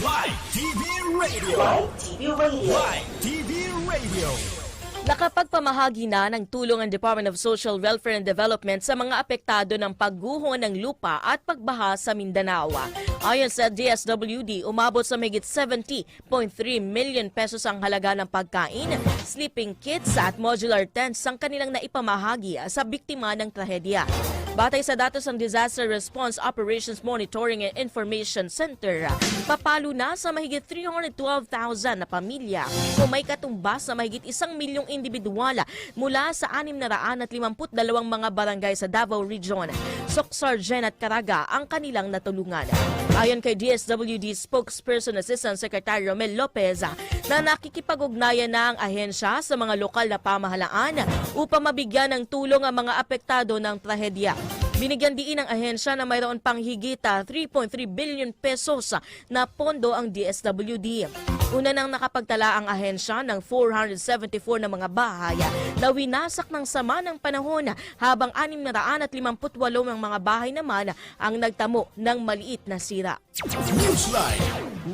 Live TV Radio. Live TV Radio. Live TV Radio. Nakapagpamahagi na ng tulong ang Department of Social Welfare and Development sa mga apektado ng pagguho ng lupa at pagbaha sa Mindanao. Ayon sa DSWD, umabot sa megit 70.3 million pesos ang halaga ng pagkain, sleeping kits at modular tents ang kanilang naipamahagi sa biktima ng trahedya. Batay sa datos ng Disaster Response Operations Monitoring and Information Center, papalo na sa mahigit 312,000 na pamilya kung may katumbas na mahigit isang milyong individual mula sa 652 mga barangay sa Davao Region, Socsargen at Caraga ang kanilang natulungan. Ayon kay DSWD spokesperson Assistant Secretary Romel Lopez na nakikipag-ugnayan na ang ahensya sa mga lokal na pamahalaan upang mabigyan ng tulong ang mga apektado ng trahedya. Binigyan diin ng ahensya na mayroon pang higita 3.3 billion pesos na pondo ang DSWD. Una nang nakapagtala ang ahensya ng 474 na mga bahay na winasak ng sama ng panahon habang 658 ng mga bahay naman ang nagtamo ng maliit na sira. Newsline.